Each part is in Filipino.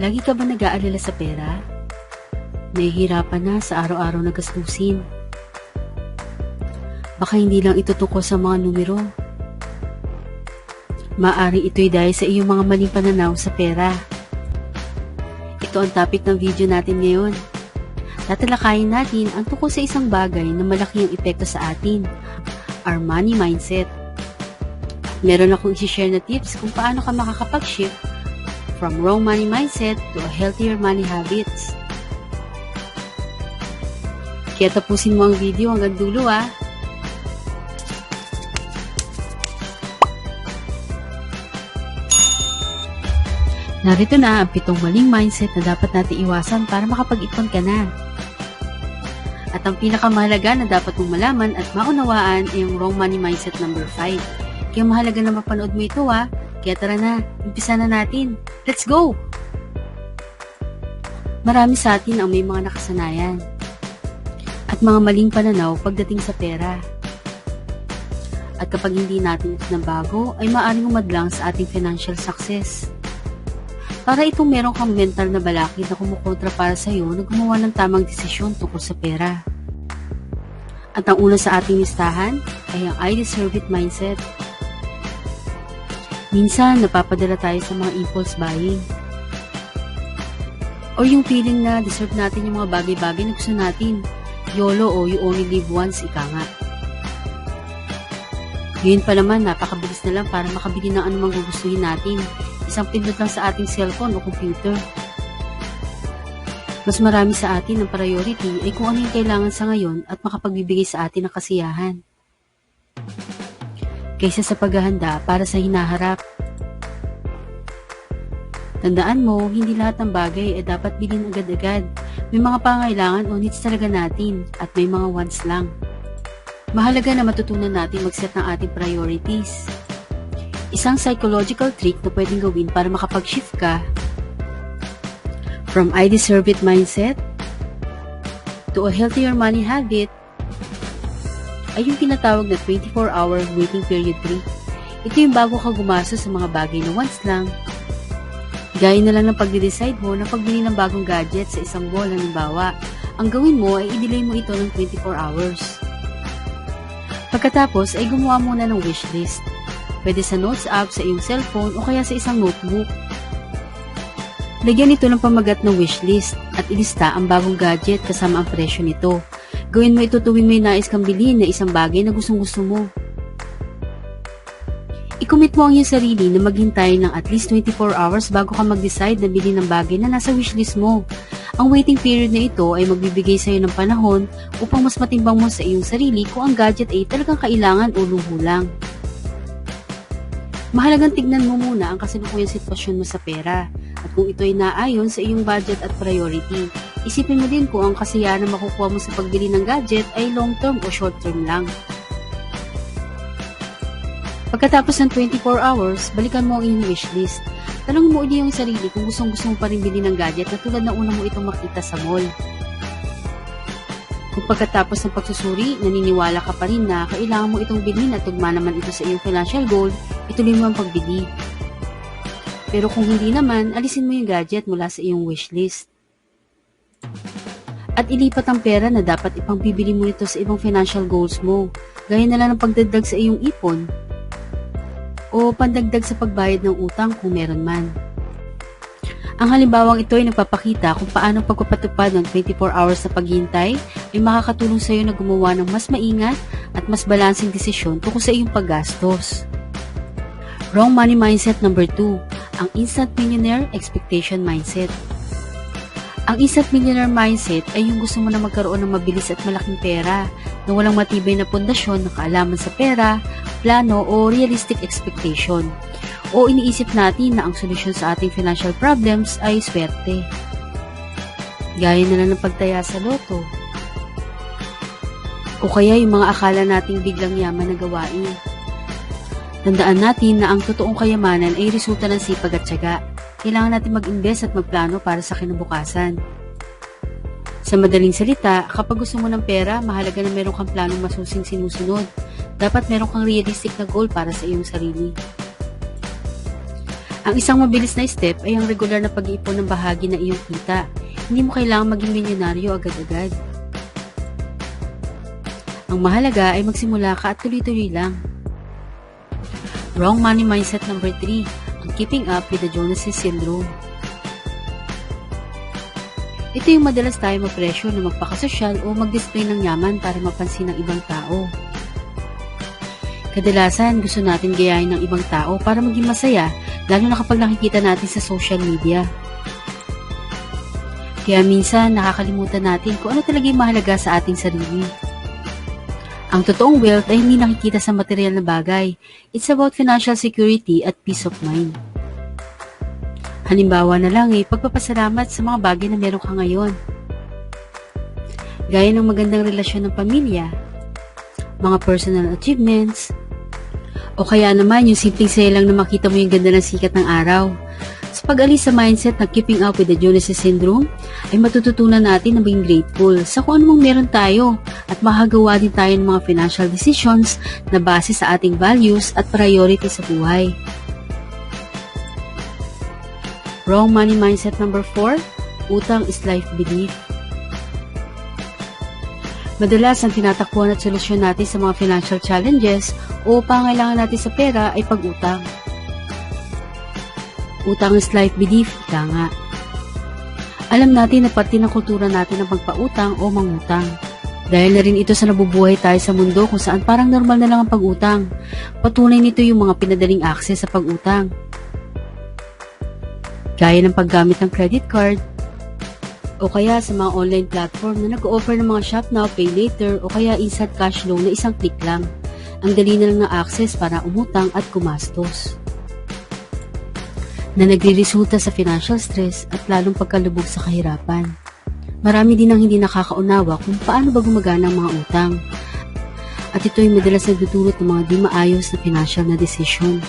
Lagi ka ba nag-aalala sa pera? Nahihirapan na sa araw-araw na gastusin. Baka hindi lang ito tungkol sa mga numero. Maaring ito'y dahil sa iyong mga maling pananaw sa pera. Ito ang topic ng video natin ngayon. Tatalakayin natin ang tungkol sa isang bagay na malaki ang epekto sa atin, our money mindset. Meron akong isi-share na tips kung paano ka makakapag-shift from wrong money mindset to a healthier money habits. Kaya tapusin mo ang video hanggang dulo ah. Narito na ang pitong maling mindset na dapat natin iwasan para makapag-ipon ka na. At ang pinakamahalaga na dapat mong malaman at maunawaan ay yung wrong money mindset number 5. Kaya mahalaga na mapanood mo ito ha. Kaya tara na, umpisa na natin. Let's go! Marami sa atin ang may mga nakasanayan at mga maling pananaw pagdating sa pera. At kapag hindi natin ito nabago, ay maaaring umadlang sa ating financial success. Para itong meron kang mental na balakid na kumukontra para sa iyo na gumawa ng tamang desisyon tungkol sa pera. At ang una sa ating listahan ay ang I deserve it mindset. Minsan, napapadala tayo sa mga impulse buying. O yung feeling na deserve natin yung mga bagay-bagay na gusto natin. YOLO o you only live once, ika nga. Ngayon pa naman, napakabilis na lang para makabili ng anumang gugustuhin natin. Isang pindot lang sa ating cellphone o computer. Mas marami sa atin ang priority ay kung ano yung kailangan sa ngayon at makapagbibigay sa atin ng kasiyahan. Kaysa sa paghahanda para sa hinaharap. Tandaan mo, hindi lahat ng bagay ay dapat bilhin agad-agad. May mga pangailangan o needs talaga natin at may mga wants lang. Mahalaga na matutunan natin mag-set ng ating priorities. Isang psychological trick na pwedeng gawin para makapag-shift ka from I deserve it mindset to a healthier money habit ay yung tinatawag na 24-hour waiting period trick. Ito yung bago ka gumastos sa mga bagay na once lang Gaya na lang ng pagde-decide mo na pagbili ng bagong gadget sa isang buwan halimbawa, ang gawin mo ay i-delay mo ito ng 24 hours. Pagkatapos ay gumawa muna ng wishlist. Pwede sa notes app sa iyong cellphone o kaya sa isang notebook. Lagyan ito ng pamagat ng wishlist at ilista ang bagong gadget kasama ang presyo nito. Gawin mo ito tuwing may nais kang bilhin na isang bagay na gustong gusto mo. I-commit mo ang iyong sarili na maghintay ng at least 24 hours bago ka mag-decide na bilhin ng bagay na nasa wishlist mo. Ang waiting period na ito ay magbibigay sa iyo ng panahon upang mas matimbang mo sa iyong sarili kung ang gadget ay talagang kailangan o luho lang. Mahalagang tignan mo muna ang kasalukuyang sitwasyon mo sa pera at kung ito ay naayon sa iyong budget at priority. Isipin mo din kung ang kasiyahan na makukuha mo sa pagbili ng gadget ay long term o short term lang. Pagkatapos ng 24 hours, balikan mo ang iyong wishlist. Tanong mo uli yung sarili kung gustong gusto mo pa rin bilhin ng gadget na tulad na una mo itong makita sa mall. Kung pagkatapos ng pagsusuri, naniniwala ka pa rin na kailangan mo itong bilhin at tugma naman ito sa iyong financial goal, ituloy mo ang pagbili. Pero kung hindi naman, alisin mo yung gadget mula sa iyong wishlist. At ilipat ang pera na dapat ipang bibili mo ito sa ibang financial goals mo, gaya na lang ng pagdagdag sa iyong ipon, o pandagdag sa pagbayad ng utang kung meron man. Ang halimbawang ito ay nagpapakita kung paano pagpapatupad ng 24 hours na paghihintay ay makakatulong sa iyo na gumawa ng mas maingat at mas balansing desisyon tungkol sa iyong paggastos. Wrong money mindset number 2, ang instant millionaire expectation mindset. Ang instant millionaire mindset ay yung gusto mo na magkaroon ng mabilis at malaking pera na walang matibay na pundasyon ng kaalaman sa pera, plano o realistic expectation. O iniisip natin na ang solusyon sa ating financial problems ay swerte. Gaya na lang ng pagtaya sa loto. O kaya yung mga akala nating biglang yaman na gawain. Tandaan natin na ang totoong kayamanan ay resulta ng sipag at tiyaga. Kailangan natin mag-invest at magplano para sa kinabukasan. Sa madaling salita, kapag gusto mo ng pera, mahalaga na meron kang planong masusing sinusunod. Dapat meron kang realistic na goal para sa iyong sarili. Ang isang mabilis na step ay ang regular na pag-iipon ng bahagi ng iyong kita. Hindi mo kailangang maging milyonaryo agad-agad. Ang mahalaga ay magsimula ka at tuloy-tuloy lang. Wrong money mindset number 3, ang keeping up with the Joneses syndrome. Ito yung madalas tayo mapresyo na magpakasosyal o mag-display ng yaman para mapansin ng ibang tao. Kadalasan, gusto natin gayahin ng ibang tao para maging masaya, lalo na kapag nakikita natin sa social media. Kaya minsan, nakakalimutan natin kung ano talaga yung mahalaga sa ating sarili. Ang totoong wealth ay hindi nakikita sa material na bagay. It's about financial security at peace of mind. Halimbawa na lang eh, pagpapasalamat sa mga bagay na meron ka ngayon. Gaya ng magandang relasyon ng pamilya, mga personal achievements, o kaya naman yung simpleng saya lang na makita mo yung ganda ng sikat ng araw. Sa pag-alis sa mindset na keeping up with the Joneses Syndrome, ay matututunan natin na maging grateful sa kung anumang meron tayo at makagawa din tayo ng mga financial decisions na base sa ating values at priority sa buhay. Wrong money mindset number 4, utang is life belief. Madalas ang tinatakbuhan at solusyon natin sa mga financial challenges o pangailangan natin sa pera ay pag-utang. Utang is life belief, ika nga. Alam natin na parte ng kultura natin ang pagpautang o mangutang. Dahil na rin ito sa nabubuhay tayo sa mundo kung saan parang normal na lang ang pag-utang. Patunay nito yung mga pinadaling access sa pag-utang. Gaya ng paggamit ng credit card, o kaya sa mga online platform na nag-offer ng mga shop now, pay later o kaya instant cash loan na isang click lang. Ang dali na lang na access para umutang at kumastos. Na nagre-resulta sa financial stress at lalong pagkalubog sa kahirapan. Marami din ang hindi nakakaunawa kung paano ba gumagana ang mga utang. At ito ay madalas nagdudulot ng mga di maayos na financial na decision.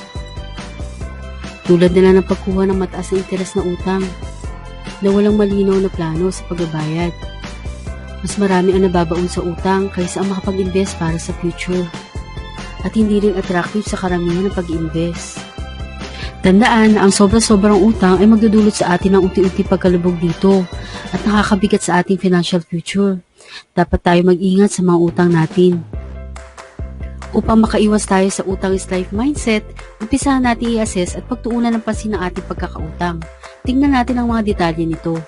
Tulad na lang ng pagkuha ng mataas na interes na utang na walang malinaw na plano sa pagbabayad. Mas marami ang nababaon sa utang kaysa ang makapag-invest para sa future. At hindi rin attractive sa karamihan ng pag-invest. Tandaan ang sobra-sobrang utang ay magdudulot sa atin ng unti-unti pagkalubog dito at nakakabigat sa ating financial future. Dapat tayo mag-ingat sa mga utang natin. Upang makaiwas tayo sa utang is life mindset, umpisahan natin i-assess at pagtuunan ng pansin ng ating pagkakautang. Tingnan natin ang mga detalye nito.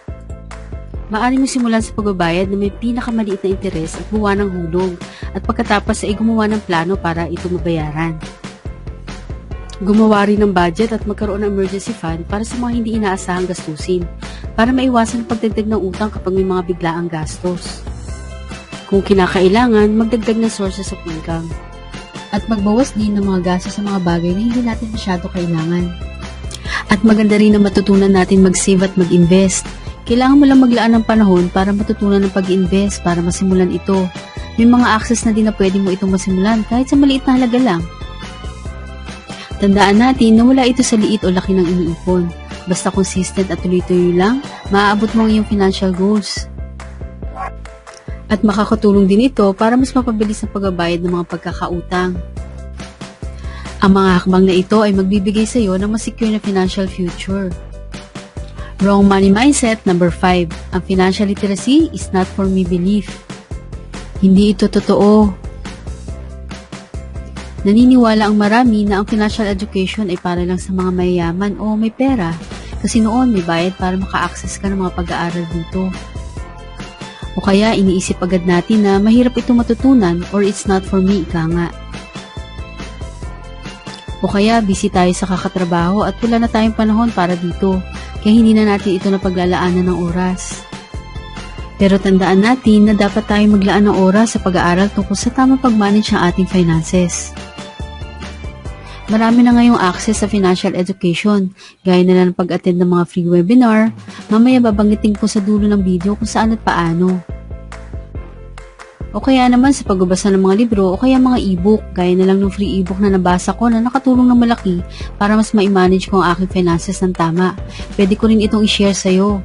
Maaari mo simulan sa pagbabayad na may pinakamaliit na interes at buwan ng hulog at pagkatapos ay gumawa ng plano para ito mabayaran. Gumawa rin ng budget at magkaroon ng emergency fund para sa mga hindi inaasahang gastusin para maiwasan ang pagdagdag ng utang kapag may mga biglaang gastos. Kung kinakailangan, magdagdag ng sources of income. At magbawas din ng mga gastos sa mga bagay na hindi natin masyado kailangan. At maganda rin na matutunan natin mag-save at mag-invest. Kailangan mo lang maglaan ng panahon para matutunan ng pag-invest para masimulan ito. May mga access na din na pwede mo itong masimulan kahit sa maliit na halaga lang. Tandaan natin na wala ito sa liit o laki ng iniipon. Basta consistent at tuloy-tuloy lang, maaabot mo ang iyong financial goals. At makakatulong din ito para mas mapabilis ang pagbabayad ng mga pagkakautang. Ang mga hakbang na ito ay magbibigay sa iyo ng mas secure na financial future. Wrong money mindset number 5. Ang financial literacy is not for me belief. Hindi ito totoo. Naniniwala ang marami na ang financial education ay para lang sa mga mayayaman o may pera kasi noon may bayad para maka-access ka ng mga pag-aaral dito. O kaya iniisip agad natin na mahirap ito matutunan or it's not for me, ika nga. O kaya busy tayo sa kakatrabaho at wala na tayong panahon para dito, kaya hindi na natin ito na paglalaanan ng oras. Pero tandaan natin na dapat tayong maglaan ng oras sa pag-aaral tungkol sa tamang pag-manage ng ating finances. Marami na ngayong access sa financial education, gaya na lang ng pag-attend ng mga free webinar. Mamaya babanggitin ko sa dulo ng video kung saan at paano. O kaya naman sa pagbabasa ng mga libro o kaya mga e-book, gaya na lang ng free e-book na nabasa ko na nakatulong ng malaki para mas ma-manage ko ang aking finances ng tama. Pwede ko rin itong i-share sa'yo.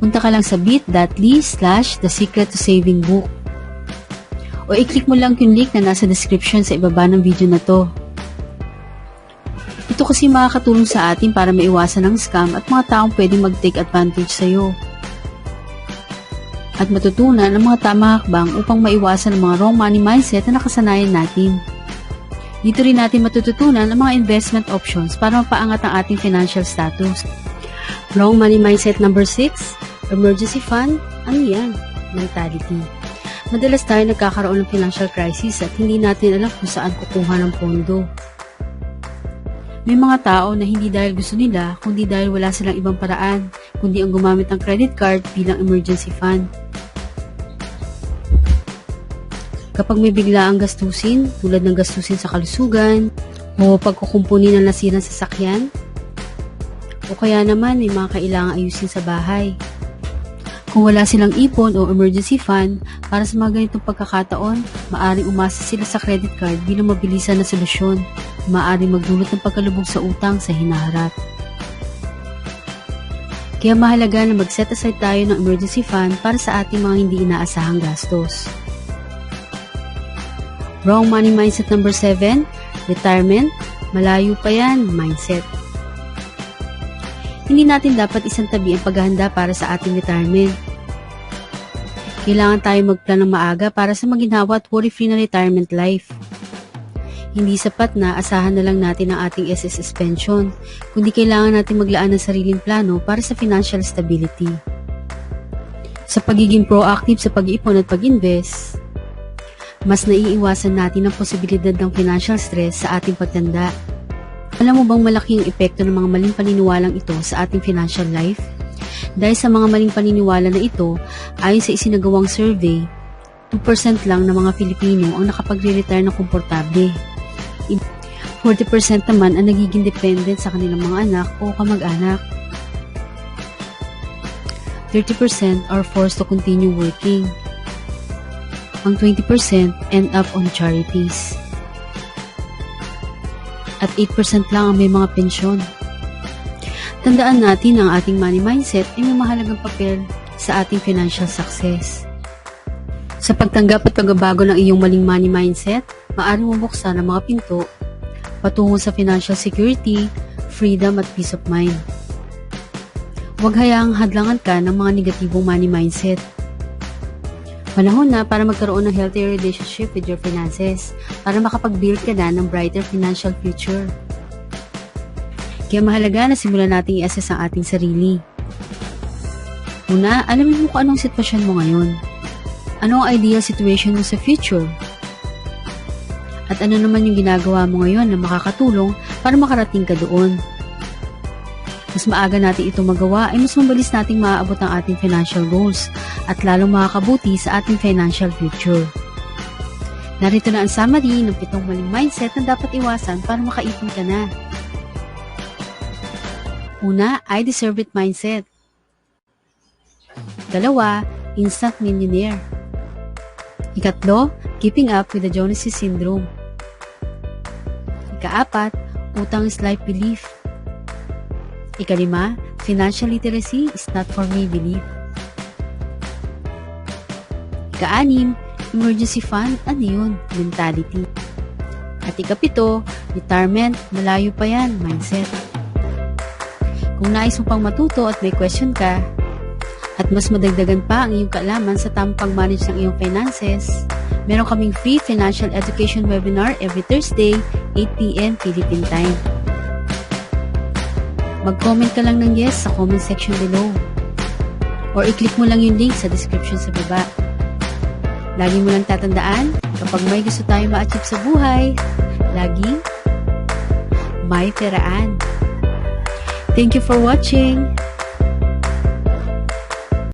Punta ka lang sa bit.ly slash the secret to saving book. O i-click mo lang yung link na nasa description sa ibaba ng video na to. Ito kasi makakatulong sa atin para maiwasan ang scam at mga taong pwedeng mag-take advantage sa'yo. At matutunan ang mga tamang hakbang upang maiwasan ang mga wrong money mindset na nakasanayan natin. Dito rin natin matututunan ang mga investment options para mapaangat ang ating financial status. Wrong money mindset number 6, emergency fund, ano yan? Mentality. Madalas tayo nagkakaroon ng financial crisis at hindi natin alam kung saan kukuha ng pondo. May mga tao na hindi dahil gusto nila, kundi dahil wala silang ibang paraan, kundi ang gumamit ng credit card bilang emergency fund. Kapag may bigla ang gastusin, tulad ng gastusin sa kalusugan, o pagkukumpuni ng nasirang sasakyan, o kaya naman may mga kailangang ayusin sa bahay. Kung wala silang ipon o emergency fund, para sa mga ganitong pagkakataon, maaring umasa sila sa credit card bilang mabilisan na solusyon. Maaring magdulot ng pagkalubog sa utang sa hinaharap. Kaya mahalaga na mag-set aside tayo ng emergency fund para sa ating mga hindi inaasahang gastos. Wrong money mindset number 7, retirement, malayo pa yan, mindset. Hindi natin dapat isang tabi ang paghahanda para sa ating retirement. Kailangan tayo magplan ng maaga para sa maginhawa at worry-free na retirement life. Hindi sapat na asahan na lang natin ang ating SSS pension, kundi kailangan natin maglaan ng sariling plano para sa financial stability. Sa pagiging proactive sa pag-iipon at pag-invest, mas naiiwasan natin ang posibilidad ng financial stress sa ating pagtanda. Alam mo bang malaki ang epekto ng mga maling paniniwalang ito sa ating financial life? Dahil sa mga maling paniniwala na ito, ayon sa isinagawang survey, 2% lang ng mga Pilipino ang nakapagre-retire ng komportable. 40% naman ang nagiging dependent sa kanilang mga anak o kamag-anak. 30% are forced to continue working. Ang 20% end up on charities. At 8% lang ang may mga pensyon. Tandaan natin ang ating money mindset ay may mahalagang papel sa ating financial success. Sa pagtanggap at pagbabago ng iyong maling money mindset, maaaring mabuksan ang mga pinto patungo sa financial security, freedom at peace of mind. Huwag hayaang hadlangan ka ng mga negatibong money mindset. Panahon na para magkaroon ng healthier relationship with your finances para makapag-build ka na ng brighter financial future. Kaya mahalaga na simulan nating i-assess ang ating sarili. Una, alamin mo kung anong sitwasyon mo ngayon. Ano ang ideal situation mo sa future? At ano naman yung ginagawa mo ngayon na makakatulong para makarating ka doon? Mas maaga natin ito magawa ay mas mabilis nating maaabot ang ating financial goals at lalong makakabuti sa ating financial future. Narito na ang summary ng pitong maling mindset na dapat iwasan para makaipon ka na. Una, I deserve it mindset. Dalawa, instant millionaire. Ikatlo, keeping up with the Joneses syndrome. Ikaapat, utang is life belief. Ikalima, financial literacy is not for me belief. Ikaanim, emergency fund, ano yun? Mentality. At ikapito, retirement, malayo pa yan, mindset. Kung nais mo pang matuto at may question ka, at mas madagdagan pa ang iyong kaalaman sa tamang pag-manage ng iyong finances, meron kaming free financial education webinar every Thursday, 8pm Philippine Time. Mag-comment ka lang ng yes sa comment section below. Or i-click mo lang yung link sa description sa baba. Lagi mo lang tatandaan, kapag may gusto tayo ma-achieve sa buhay, lagi may peraan. Thank you for watching.